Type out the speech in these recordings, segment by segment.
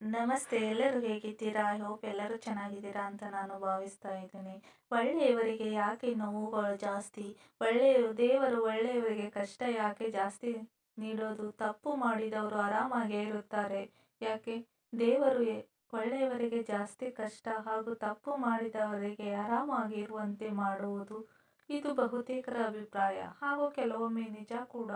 ನಮಸ್ತೆ, ಎಲ್ಲರೂ ಹೇಗಿದ್ದೀರಾ? ಐ ಹೋಪ್ ಎಲ್ಲರೂ ಚೆನ್ನಾಗಿದ್ದೀರಾ ಅಂತ ನಾನು ಭಾವಿಸ್ತಾ ಇದ್ದೀನಿ. ಒಳ್ಳೆಯವರಿಗೆ ಯಾಕೆ ನೋವುಗಳು ಜಾಸ್ತಿ? ಒಳ್ಳೆಯ, ದೇವರು ಒಳ್ಳೆಯವರಿಗೆ ಕಷ್ಟ ಯಾಕೆ ಜಾಸ್ತಿ ನೀಡೋದು? ತಪ್ಪು ಮಾಡಿದವರು ಆರಾಮಾಗೇ ಇರುತ್ತಾರೆ. ಯಾಕೆ? ದೇವರು ಒಳ್ಳೆಯವರಿಗೆ ಜಾಸ್ತಿ ಕಷ್ಟ ಹಾಗೂ ತಪ್ಪು ಮಾಡಿದವರಿಗೆ ಆರಾಮಾಗಿ ಇರುವಂತೆ ಮಾಡುವುದು. ಇದು ಬಹುತೇಕರ ಅಭಿಪ್ರಾಯ ಹಾಗೂ ಕೆಲವೊಮ್ಮೆ ನಿಜ ಕೂಡ.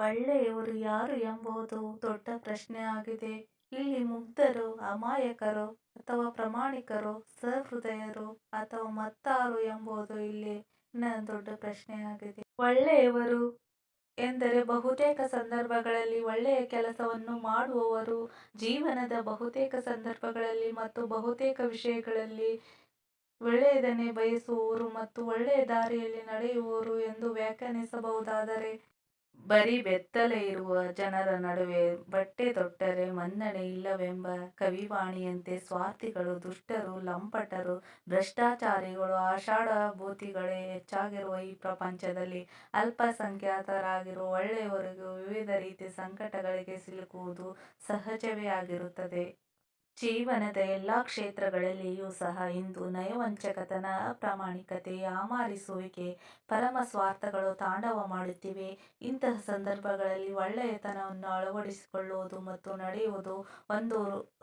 ಒಳ್ಳೆಯವರು ಯಾರು ಎಂಬುದು ದೊಡ್ಡ ಪ್ರಶ್ನೆ ಆಗಿದೆ. ಇಲ್ಲಿ ಮುಗ್ಧರು, ಅಮಾಯಕರು ಅಥವಾ ಪ್ರಾಮಾಣಿಕರು, ಸಹೃದಯರು ಅಥವಾ ಮತ್ತಾರು ಎಂಬುದು ಇಲ್ಲಿ ದೊಡ್ಡ ಪ್ರಶ್ನೆಯಾಗಿದೆ ಒಳ್ಳೆಯವರು ಎಂದರೆ ಬಹುತೇಕ ಸಂದರ್ಭಗಳಲ್ಲಿ ಒಳ್ಳೆಯ ಕೆಲಸವನ್ನು ಮಾಡುವವರು ಜೀವನದ ಬಹುತೇಕ ಸಂದರ್ಭಗಳಲ್ಲಿ ಮತ್ತು ಬಹುತೇಕ ವಿಷಯಗಳಲ್ಲಿ ಒಳ್ಳೆಯದನ್ನೇ ಬಯಸುವವರು ಮತ್ತು ಒಳ್ಳೆಯ ದಾರಿಯಲ್ಲಿ ನಡೆಯುವವರು ಎಂದು ವ್ಯಾಖ್ಯಾನಿಸಬಹುದಾದರೆ ಬರೀ ಬೆತ್ತಲೆ ಇರುವ ಜನರ ನಡುವೆ ಬಟ್ಟೆ ತೊಟ್ಟರೆ ಮನ್ನಣೆ ಇಲ್ಲವೆಂಬ ಕವಿವಾಣಿಯಂತೆ ಸ್ವಾರ್ಥಿಗಳು, ದುಷ್ಟರು, ಲಂಪಟರು, ಭ್ರಷ್ಟಾಚಾರಿಗಳು, ಆಷಾಢಭೂತಿಗಳೇ ಹೆಚ್ಚಾಗಿರುವ ಈ ಪ್ರಪಂಚದಲ್ಲಿ ಅಲ್ಪಸಂಖ್ಯಾತರಾಗಿರುವ ಒಳ್ಳೆಯವರಿಗೂ ವಿವಿಧ ರೀತಿಯ ಸಂಕಟಗಳಿಗೆ ಸಿಲುಕುವುದು ಸಹಜವೇ ಆಗಿರುತ್ತದೆ. ಜೀವನದ ಎಲ್ಲ ಕ್ಷೇತ್ರಗಳಲ್ಲಿಯೂ ಸಹ ಇಂದು ನಯವಂಚಕತನ, ಅಪ್ರಾಮಾಣಿಕತೆ, ಆಮಾರಿಸುವಿಕೆ, ಪರಮ ಸ್ವಾರ್ಥಗಳು ತಾಂಡವ ಮಾಡುತ್ತಿವೆ. ಇಂತಹ ಸಂದರ್ಭಗಳಲ್ಲಿ ಒಳ್ಳೆಯತನವನ್ನು ಅಳವಡಿಸಿಕೊಳ್ಳುವುದು ಮತ್ತು ನಡೆಯುವುದು ಒಂದು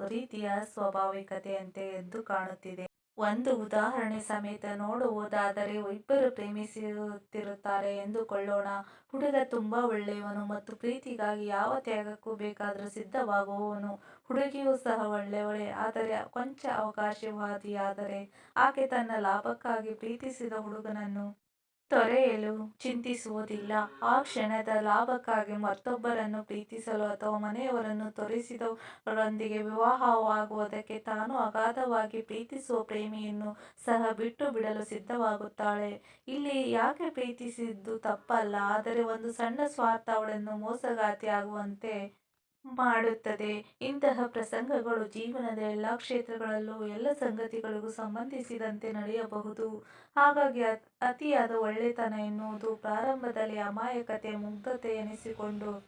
ರೀತಿಯ ಸ್ವಾಭಾವಿಕತೆಯಂತೆ ಎದ್ದು ಕಾಣುತ್ತಿದೆ. ಒಂದು ಉದಾಹರಣೆ ಸಮೇತ ನೋಡುವುದಾದರೆ ಇಬ್ಬರು ಪ್ರೇಮಿಸುತ್ತಿರುತ್ತಾರೆ ಎಂದುಕೊಳ್ಳೋಣ. ಹುಡುಗ ತುಂಬಾ ಒಳ್ಳೆಯವನು ಮತ್ತು ಪ್ರೀತಿಗಾಗಿ ಯಾವ ತ್ಯಾಗಕ್ಕೂ ಬೇಕಾದರೂ ಸಿದ್ಧವಾಗುವವನು. ಹುಡುಗಿಯೂ ಸಹ ಒಳ್ಳೆಯವಳೆ, ಆದರೆ ಕೊಂಚ ಅವಕಾಶವಾದಿಯಾದರೆ. ಆಕೆ ತನ್ನ ಲಾಭಕ್ಕಾಗಿ ಪ್ರೀತಿಸಿದ ಹುಡುಗನನ್ನು ತೊರೆಯಲು ಚಿಂತಿಸುವುದಿಲ್ಲ. ಆ ಕ್ಷಣದ ಲಾಭಕ್ಕಾಗಿ ಮತ್ತೊಬ್ಬರನ್ನು ಪ್ರೀತಿಸಲು ಅಥವಾ ಮನೆಯವರನ್ನು ತೊರೆಸಿದವರೊಂದಿಗೆ ವಿವಾಹವಾಗುವುದಕ್ಕೆ ತಾನು ಅಗಾಧವಾಗಿ ಪ್ರೀತಿಸುವ ಪ್ರೇಮಿಯನ್ನು ಸಹ ಬಿಟ್ಟು ಬಿಡಲು ಸಿದ್ಧವಾಗುತ್ತಾಳೆ. ಇಲ್ಲಿ ಯಾಕೆ ಪ್ರೀತಿಸಿದ್ದು ತಪ್ಪಲ್ಲ? ಆದರೆ ಒಂದು ಸಣ್ಣ ಸ್ವಾರ್ಥ ಅವಳನ್ನು ಮೋಸಗಾತಿಯಾಗುವಂತೆ ಮಾಡುತ್ತದೆ. ಇಂತಹ ಪ್ರಸಂಗಗಳು ಜೀವನದ ಎಲ್ಲ ಕ್ಷೇತ್ರಗಳಲ್ಲೂ ಎಲ್ಲ ಸಂಗತಿಗಳಿಗೂ ಸಂಬಂಧಿಸಿದಂತೆ ನಡೆಯಬಹುದು. ಹಾಗಾಗಿ ಅತ್- ಅತಿಯಾದ ಒಳ್ಳೆತನ ಎನ್ನುವುದು ಪ್ರಾರಂಭದಲ್ಲಿ ಅಮಾಯಕತೆ, ಮುಗ್ಧತೆ ಎನಿಸಿಕೊಂಡು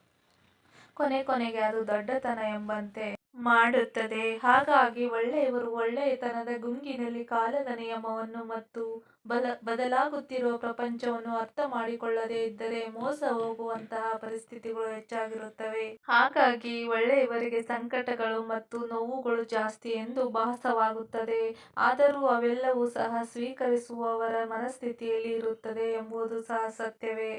ಕೊನೆ ಕೊನೆಗೆ ಅದು ದೊಡ್ಡತನ ಎಂಬಂತೆ ಮಾಡುತ್ತದೆ. ಹಾಗಾಗಿ ಒಳ್ಳೆಯವರು ಒಳ್ಳೆಯತನದ ಗುಂಗಿನಲ್ಲಿ ಕಾಲದ ನಿಯಮವನ್ನು ಮತ್ತು ಬಲ ಬದಲಾಗುತ್ತಿರುವ ಪ್ರಪಂಚವನ್ನು ಅರ್ಥ ಮಾಡಿಕೊಳ್ಳದೇ ಇದ್ದರೆ ಮೋಸ ಹೋಗುವಂತಹ ಪರಿಸ್ಥಿತಿಗಳು ಹೆಚ್ಚಾಗಿರುತ್ತವೆ. ಹಾಗಾಗಿ ಒಳ್ಳೆಯವರಿಗೆ ಸಂಕಟಗಳು ಮತ್ತು ನೋವುಗಳು ಜಾಸ್ತಿ ಎಂದು ಭಾಸವಾಗುತ್ತದೆ. ಆದರೂ ಅವೆಲ್ಲವೂ ಸಹ ಸ್ವೀಕರಿಸುವವರ ಮನಸ್ಥಿತಿಯಲ್ಲಿ ಇರುತ್ತದೆ ಎಂಬುದು ಸಹ ಸತ್ಯವೇ.